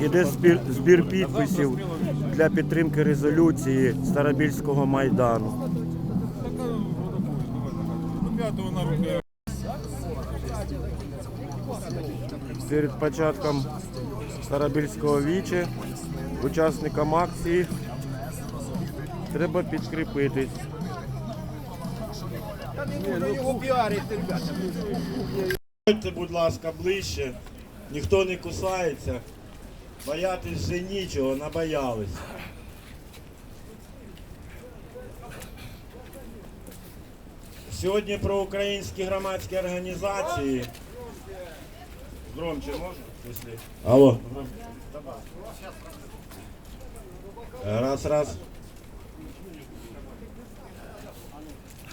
Іде збір, збір підписів для підтримки резолюції Старобільського майдану. На. Перед початком Старобільського віче учасникам акції треба підкріпитись. Ходьте, будь ласка, ближче. Ніхто не кусається. Боятись вже нічого, набоялись. Сьогодні про українські громадські організації. Громче можна? Алло. Раз, раз.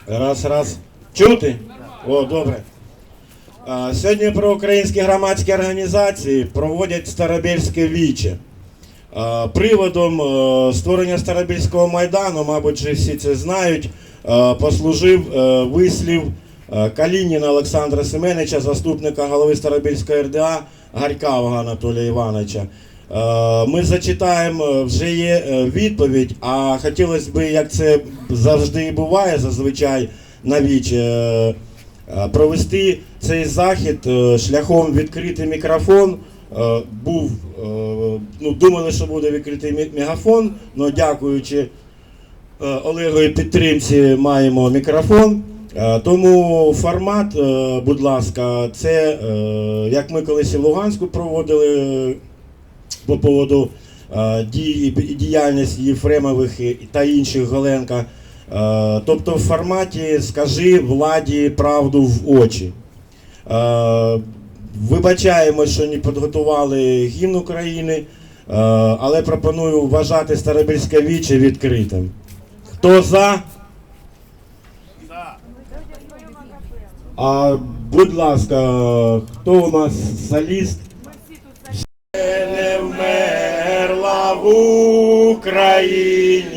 Раз, раз. Чути? О, добре. А, Сьогодні про українські громадські організації проводять Старобільське віче. А, Приводом е, створення Старобільського майдану, мабуть, всі це знають, послужив е, вислів Калініна Олександра Семеновича, заступника голови Старобільської РДА Гарькавого Анатолія Івановича. Е, Ми зачитаємо, е, вже є е, відповідь, а хотілося б, як це завжди і буває, зазвичай на віче, е, е, провести цей захід е, шляхом відкритий мікрофон. Е, Був, е, ну, думали, що буде відкритий мегафон, але дякуючи е, Олегові підтримці маємо мікрофон. Е, Тому формат, е, будь ласка, це е, як ми колись і Луганську проводили по поводу діяльності Єфремових та інших Голенка. Тобто в форматі скажи владі правду в очі. Вибачаємо, що не підготували гімн України, але пропоную вважати Старобільське віче відкритим. Хто за? А, будь ласка, хто у нас соліст? Не вмерла в Україні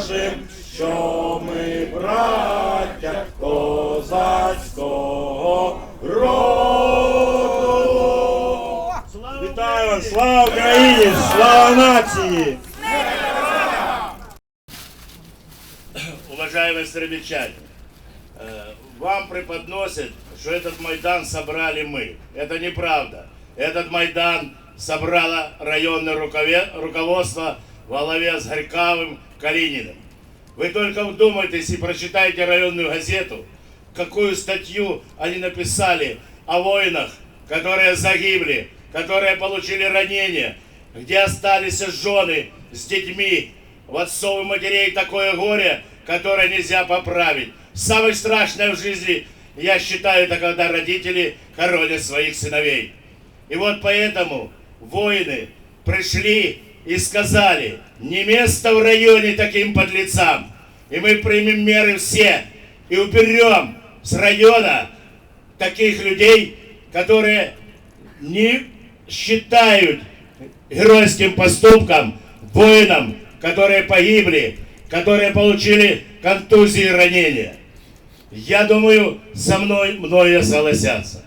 покажем, що ми браття козацького роду. Вітаю вас! Слава Україні! Слава нації! Уважаемые старобельчане, э, вам преподносят, что этот Майдан собрали мы. Это неправда. Этот Майдан собрало районное рукове- руководство во главе с Горьковым Калининым. Вы только вдумайтесь и прочитайте районную газету, какую статью они написали о воинах, которые загибли, которые получили ранения, где остались жены с детьми, в отцов и матерей такое горе, которое нельзя поправить. Самое страшное в жизни, я считаю, это когда родители хоронят своих сыновей. И вот поэтому воины пришли и сказали, не место в районе таким подлецам. И мы примем меры все и уберем с района таких людей, которые не считают геройским поступком воинам, которые погибли, которые получили контузии и ранения. Я думаю, со мной многие согласятся.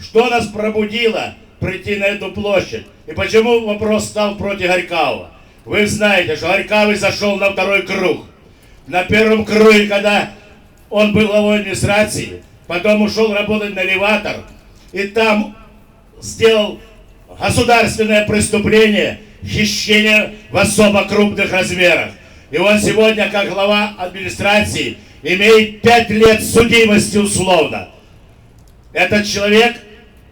Что нас пробудило прийти на эту площадь? И почему вопрос стал против Горького? Вы знаете, что Горьковый зашел на второй круг. На первом круге, когда он был главой администрации, потом ушел работать на элеватор, и там сделал государственное преступление хищения в особо крупных размерах. И он сегодня, как глава администрации, имеет пять лет судимости условно. Этот человек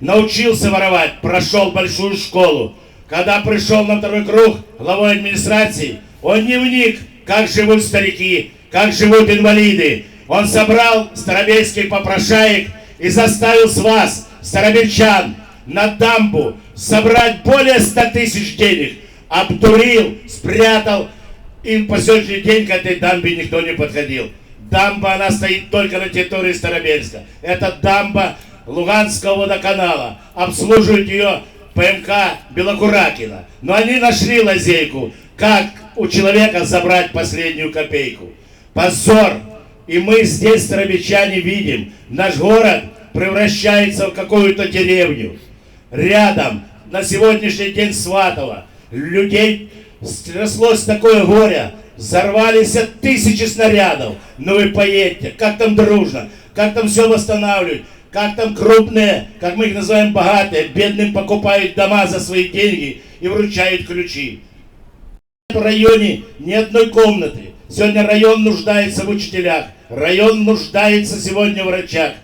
научился воровать, прошел большую школу. Когда пришел на второй круг главой администрации, он не вник, как живут старики, как живут инвалиды. Он собрал старобельских попрошаек и заставил с вас, старобельчан, на дамбу собрать более 100 тысяч денег. Обдурил, спрятал. И по сегодняшний день к этой дамбе никто не подходил. Дамба, она стоит только на территории Старобельска. Это дамба Луганского водоканала. Обслуживает ее ПМК Белокуракина. Но они нашли лазейку, как у человека забрать последнюю копейку. Позор! И мы здесь, старобичане, видим, наш город превращается в какую-то деревню. Рядом, на сегодняшний день Сватово, людей стряслось такое горе, взорвались тысячи снарядов. Ну вы поедьте, как там дружно, как там все восстанавливают, как там крупные, как мы их называем богатые, бедным покупают дома за свои деньги и вручают ключи. В районе ни одной комнаты. Сегодня район нуждается в учителях, район нуждается сегодня в врачах.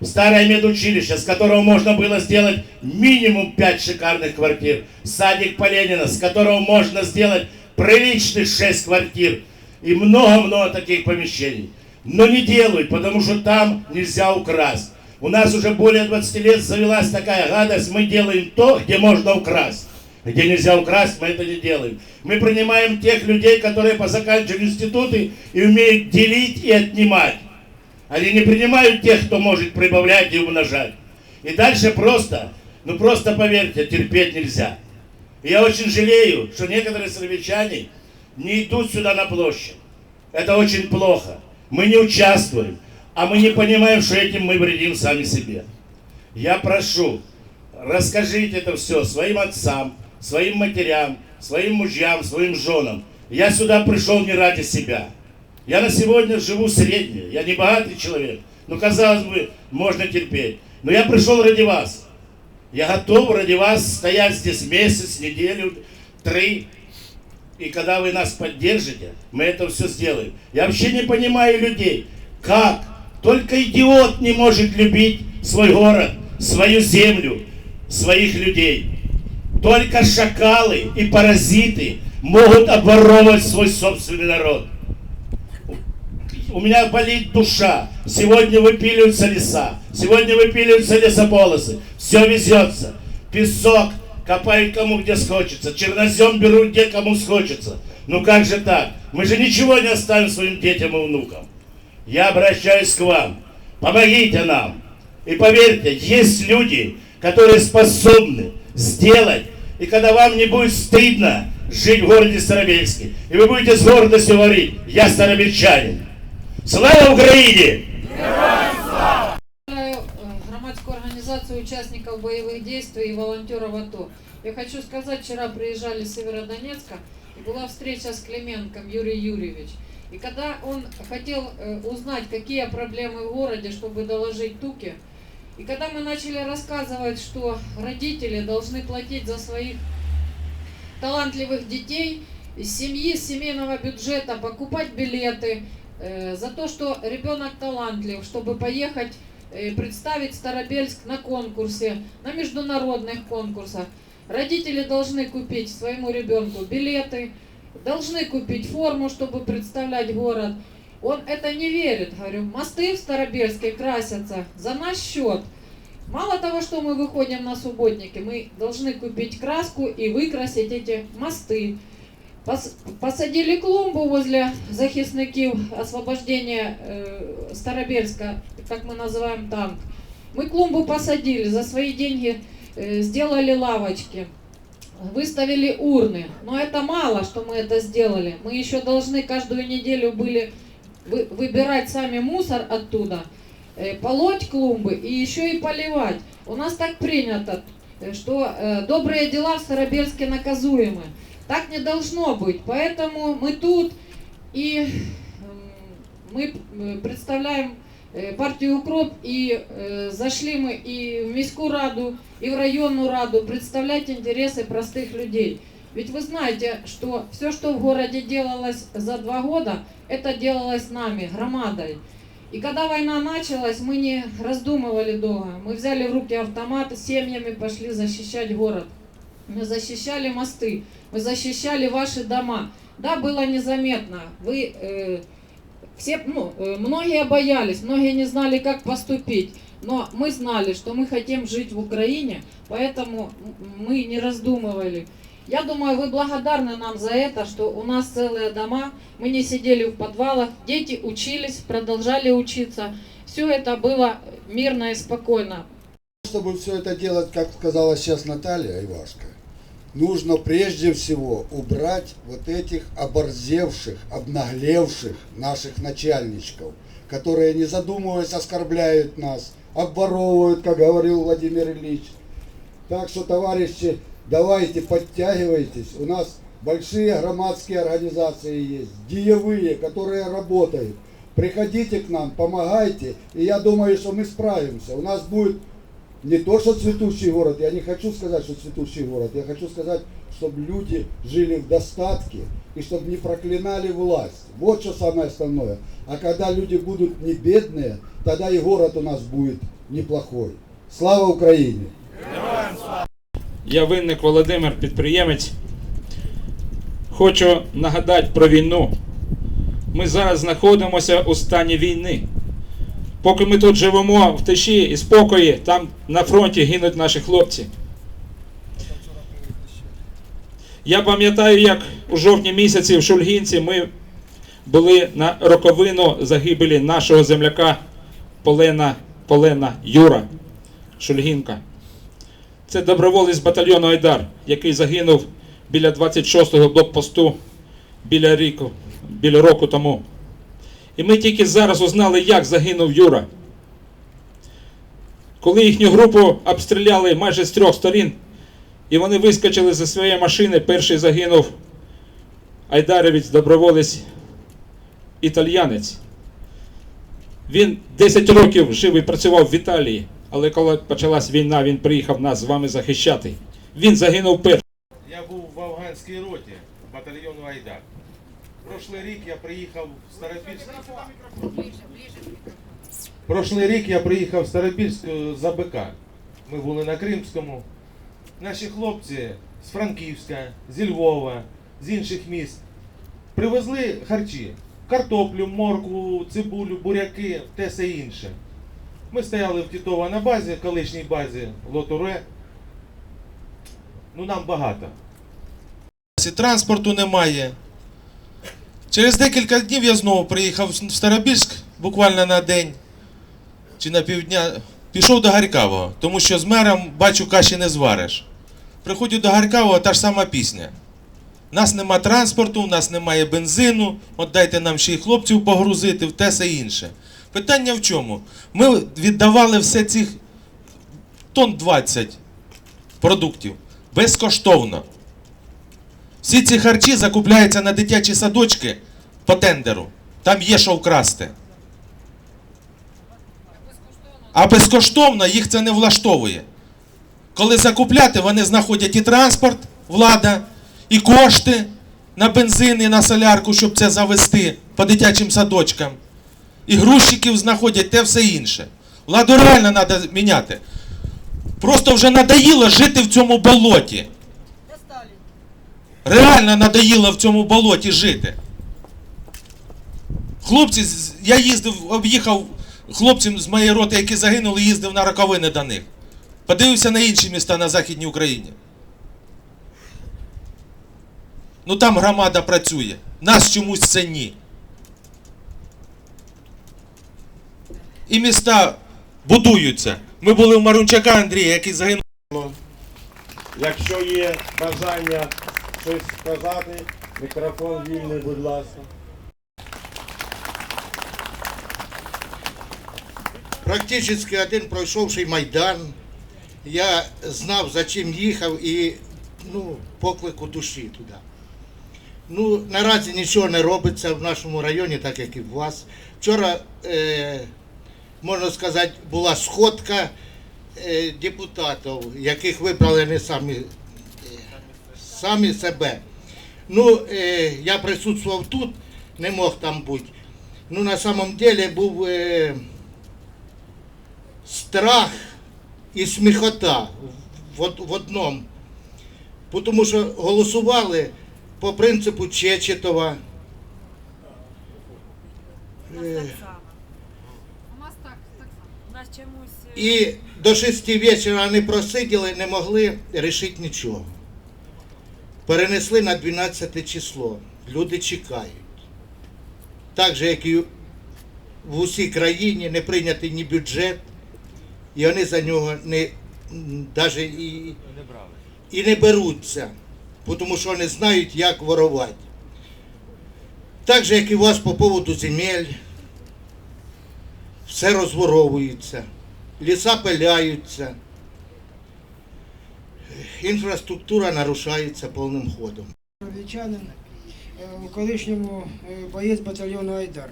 Старое медучилище, с которого можно было сделать минимум 5 шикарных квартир. Садик Поленина, с которого можно сделать приличных 6 квартир. И много-много таких помещений. Но не делают, потому что там нельзя украсть. У нас уже более 20 лет завелась такая гадость, мы делаем то, где можно украсть. Где нельзя украсть, мы это не делаем. Мы принимаем тех людей, которые позаканчивали институты и умеют делить и отнимать. Они не принимают тех, кто может прибавлять и умножать. И дальше просто, ну просто поверьте, терпеть нельзя. И я очень жалею, что некоторые сровичане не идут сюда на площадь. Это очень плохо. Мы не участвуем, а мы не понимаем, что этим мы вредим сами себе. Я прошу, расскажите это все своим отцам, своим матерям, своим мужьям, своим женам. Я сюда пришел не ради себя. Я на сегодня живу средне, я не богатый человек. Ну, казалось бы, можно терпеть. Но я пришел ради вас. Я готов ради вас стоять здесь месяц, неделю, три. И когда вы нас поддержите, мы это все сделаем. Я вообще не понимаю людей. Как? Только идиот не может любить свой город, свою землю, своих людей. Только шакалы и паразиты могут обворовывать свой собственный народ. У меня болит душа. Сегодня выпиливаются леса. Сегодня выпиливаются лесополосы. Все везется. Песок копают кому где схочется. Чернозем берут где кому схочется. Ну как же так? Мы же ничего не оставим своим детям и внукам. Я обращаюсь к вам. Помогите нам. И поверьте, есть люди, которые способны сделать. И когда вам не будет стыдно жить в городе Старобельске, и вы будете с гордостью говорить, я старобельчанин. Слава! Представляю, э, громадскую организацию участников боевых действий и волонтеров АТО. Я хочу сказать, вчера приезжали с Северодонецка, и была встреча с Клименком Юрий Юрьевич. И когда он хотел э, узнать, какие проблемы в городе, чтобы доложить Туке, и когда мы начали рассказывать, что родители должны платить за своих талантливых детей, из семьи, с семейного бюджета, покупать билеты, э, за то, что ребенок талантлив, чтобы поехать э, представить Старобельск на конкурсе, на международных конкурсах. Родители должны купить своему ребенку билеты, должны купить форму, чтобы представлять город. Он это не верит, говорю, мосты в Старобельске красятся за наш счет. Мало того, что мы выходим на субботники, мы должны купить краску и выкрасить эти мосты. Пос- Посадили клумбу возле захисників освобождения э, Старобельска, как мы называем танк. Мы клумбу посадили, за свои деньги э, сделали лавочки. Выставили урны. Но это мало, что мы это сделали. Мы еще должны каждую неделю были вы- выбирать сами мусор оттуда, э, полоть клумбы и еще и поливать. У нас так принято, э, что э, добрые дела в Старобельске наказуемы. Так не должно быть. Поэтому мы тут и м, мы э, представляем э, партию Укроп и э, зашли мы и в Міську раду, и в районную раду представлять интересы простых людей. Ведь вы знаете, что все, что в городе делалось за два года, это делалось нами, громадой. И когда война началась, мы не раздумывали долго. Мы взяли в руки автоматы, семьями пошли защищать город. Мы защищали мосты, мы защищали ваши дома. Да, было незаметно. Вы э, все, ну, э, многие боялись, многие не знали, как поступить. Но мы знали, что мы хотим жить в Украине, поэтому мы не раздумывали. Я думаю, вы благодарны нам за это, что у нас целые дома, мы не сидели в подвалах, дети учились, продолжали учиться. Все это было мирно и спокойно. Чтобы все это делать, как сказала сейчас Наталья Ивашко, нужно прежде всего убрать вот этих оборзевших, обнаглевших наших начальничков, которые, не задумываясь, оскорбляют нас, обворовывают, как говорил Владимир Ильич. Так что, товарищи, давайте подтягивайтесь. У нас большие громадские организации есть, диевые, которые работают. Приходите к нам, помогайте, и я думаю, что мы справимся. У нас будет не то, что цветущий город, я не хочу сказать, что цветущий город, я хочу сказать, чтобы люди жили в достатке и чтобы не проклинали власть. Вот что самое основное. А когда люди будут не бедные, тогда и город у нас будет неплохой. Слава Украине! Я винник Володимир, підприємець. Хочу нагадати про війну. Ми зараз знаходимося у стані війни. Поки ми тут живемо в тиші і спокої, там на фронті гинуть наші хлопці. Я пам'ятаю, як у жовтні місяці в Шульгінці ми були на роковину загибелі нашого земляка Полена, Полена Юра Шульгінка. Це доброволець батальйону Айдар, який загинув біля 26-го блокпосту біля ріку, біля року тому. І ми тільки зараз узнали, як загинув Юра. Коли їхню групу обстріляли майже з трьох сторін, і вони вискочили зі своєї машини, перший загинув Айдаровець, доброволець італьянець. Він 10 років жив і працював в Італії, але коли почалась війна, він приїхав нас з вами захищати. Він загинув перший. Я був в афганській роті батальйону Айдар. Прошлий рік я приїхав в Старобільськ. Прошлий рік я приїхав в Старобільськ е, за БК. Ми були на Кримському. Наші хлопці з Франківська, зі Львова, з інших міст привезли харчі. Картоплю, моркву, цибулю, буряки, те все інше. Ми стояли в Тітова на базі, колишній базі Лотуре. Ну нам багато. Транспорту немає. Через декілька днів я знову приїхав в Старобільськ, буквально на день чи на півдня. Пішов до Гарькавого, тому що з мером бачу каші не звариш. Приходжу до Гарькавого, та ж сама пісня. Нас нема транспорту, у нас немає бензину, от дайте нам ще й хлопців погрузити, в те все інше. Питання в чому? Ми віддавали все цих тонн 20 продуктів безкоштовно. Всі ці харчі закупляються на дитячі садочки по тендеру. Там є що вкрасти. А безкоштовно їх це не влаштовує. Коли закупляти, вони знаходять і транспорт, влада, і кошти на бензин і на солярку, щоб це завести по дитячим садочкам. І грузчиків знаходять те все інше. Владу реально треба міняти. Просто вже надоїло жити в цьому болоті. Реально надоїло в цьому болоті жити. Хлопці, я їздив, об'їхав хлопців з моєї роти, які загинули, їздив на роковини до них. Подивився на інші міста на Західній Україні. Ну там громада працює. Нас чомусь це ні. І міста будуються. Ми були в Марунчака Андрія, який загинув. Якщо є бажання щось сказати, мікрофон вільний, будь ласка. Практично один пройшовший Майдан. Я знав, за чим їхав і ну, поклику душі туди. Ну, наразі нічого не робиться в нашому районі, так як і в вас. Вчора, е, можна сказати, була сходка е, депутатів, яких вибрали не самі, самі себе. Ну, е, я присутствував тут, не мог там бути. Ну, на самом деле був. Е, страх і сміхота в, в одному. Тому що голосували по принципу Чечетова. Е, У нас так, так само. У нас чомусь е, І до 6 вечора вони просиділи, не могли рішити нічого. Перенесли на 12 число. Люди чекають. Так же, як і в усій країні, не прийнятий ні бюджет, і вони за нього не, навіть і, і не беруться, тому що вони знають, як ворувати. Так же, як і у вас по поводу земель, все розворовується, ліса пиляються, інфраструктура нарушається повним ходом. Львів'янин, е, у колишньому е, боєць батальйону Айдар.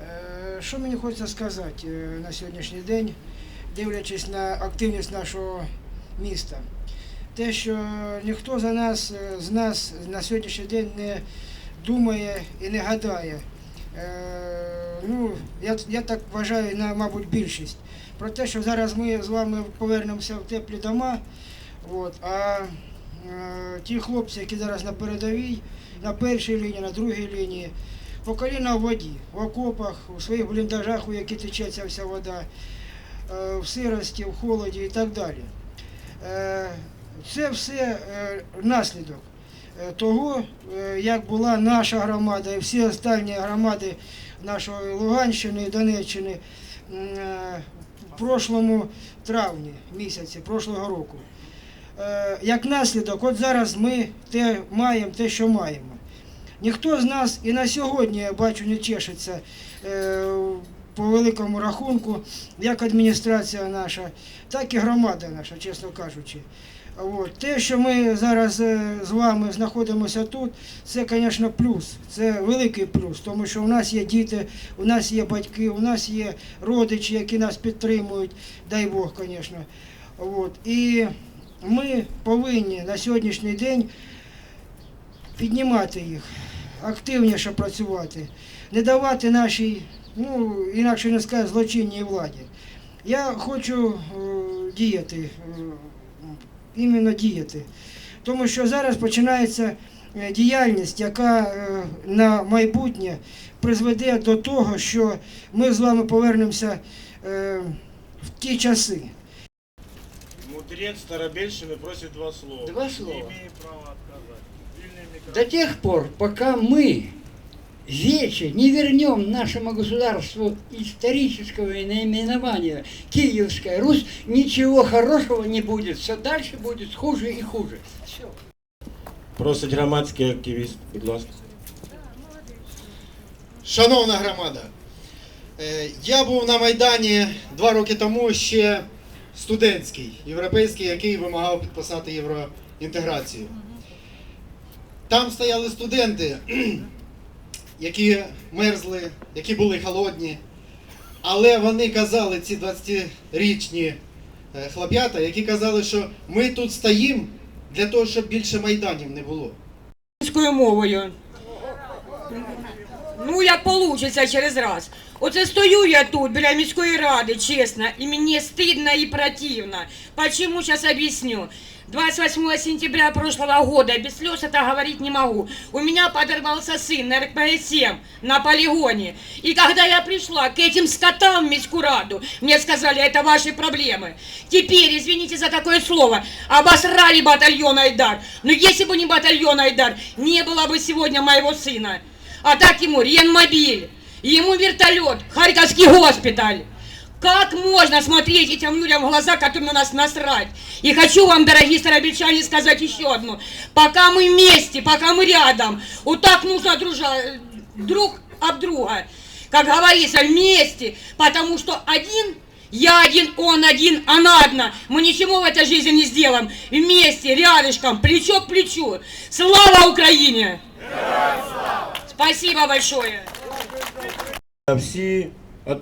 Е, Що мені хочеться сказати на сьогоднішній день, дивлячись на активність нашого міста? Те, що ніхто за нас, з нас на сьогоднішній день не думає і не гадає. Ну, я, я так вважаю, на, мабуть, більшість. Про те, що зараз ми з вами повернемося в теплі дома, от, а е, ті хлопці, які зараз на передовій, на першій лінії, на другій лінії, по коліна в воді, в окопах, у своїх бліндажах, у які тече ця вся вода, е, в сирості, в холоді і так далі. Е, Це все е, наслідок е, того, е, як була наша громада і всі останні громади нашої Луганщини і Донеччини е, в прошлому травні місяці, прошлого року. Е, Як наслідок, от зараз ми те маємо, те, що маємо. Ніхто з нас і на сьогодні, я бачу, не чешеться е, по великому рахунку, як адміністрація наша, так і громада наша, чесно кажучи. От. Те, що ми зараз е, з вами знаходимося тут, це, звісно, плюс. Це великий плюс, тому що у нас є діти, у нас є батьки, у нас є родичі, які нас підтримують, дай Бог, звісно. І ми повинні на сьогоднішній день піднімати їх, активніше працювати, не давати нашій, ну, інакше не сказати, злочинній владі. Я хочу е, діяти, е, іменно діяти. Тому що зараз починається е, діяльність, яка на майбутнє призведе до того, що ми з вами повернемося в ті часи. Мудрець Старобільщини просить два слова. Два слова. Не имею права отказать. Вільний мікрофон. До тех пор, пока мы вече не вернем нашему государству исторического наименования Киевская Русь, ничего хорошего не будет. Все дальше будет хуже и хуже. Все. Просить громадський активіст, будь ласка. Шановна громада, е, я був на Майдані два роки тому ще студентський, європейський, який вимагав підписати євроінтеграцію. Там стояли студенти, які мерзли, які були холодні, але вони казали, ці 20-річні е, хлоп'ята, які казали, що ми тут стоїмо для того, щоб більше майданів не було. мовою. Ну, як получиться через раз. Оце стою я тут, біля міської ради, чесно, і мені стидно і противно. Почему, сейчас объясню. 28 сентября прошлого года, без слез это говорить не могу, у меня подорвался сын на РПС-7 на полигоне. И когда я пришла к этим скотам в міську раду, мне сказали, это ваши проблемы. Теперь, извините за такое слово, обосрали батальон Айдар. Но если бы не батальон Айдар, не было бы сегодня моего сына. А так ему Ренмобиль, ему вертолет, Харьковский госпиталь. Как можно смотреть этим людям в глаза, которым на нас насрать? И хочу вам, дорогие старобельчане, сказать еще одно. Пока мы вместе, пока мы рядом, вот так нужно дружа, друг об друга. Как говорится, вместе, потому что один я один, он один, она одна. Мы ничего в этой жизни не сделаем. Вместе, рядышком, плечо к плечу. Слава Украине! Спасибо большое! Всі е,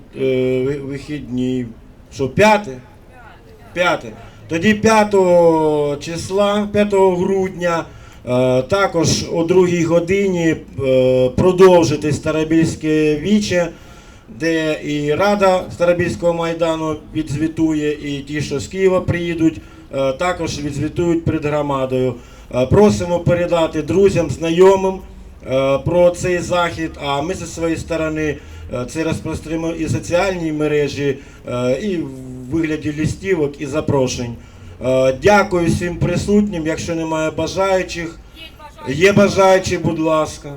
вихідні. Що, п'яте? П'яте. Тоді 5 числа, 5 грудня, е, також о 2 годині е, продовжити Старобільське віче, де і Рада Старобільського майдану відзвітує, і ті, що з Києва приїдуть, е, також відзвітують перед громадою. Е, Просимо передати друзям, знайомим про цей захід, а ми зі своєї сторони е, це розпростримо і в соціальній мережі, е, і в вигляді листівок і запрошень. Е, Дякую всім присутнім. Якщо немає бажаючих, є бажаючі, будь ласка.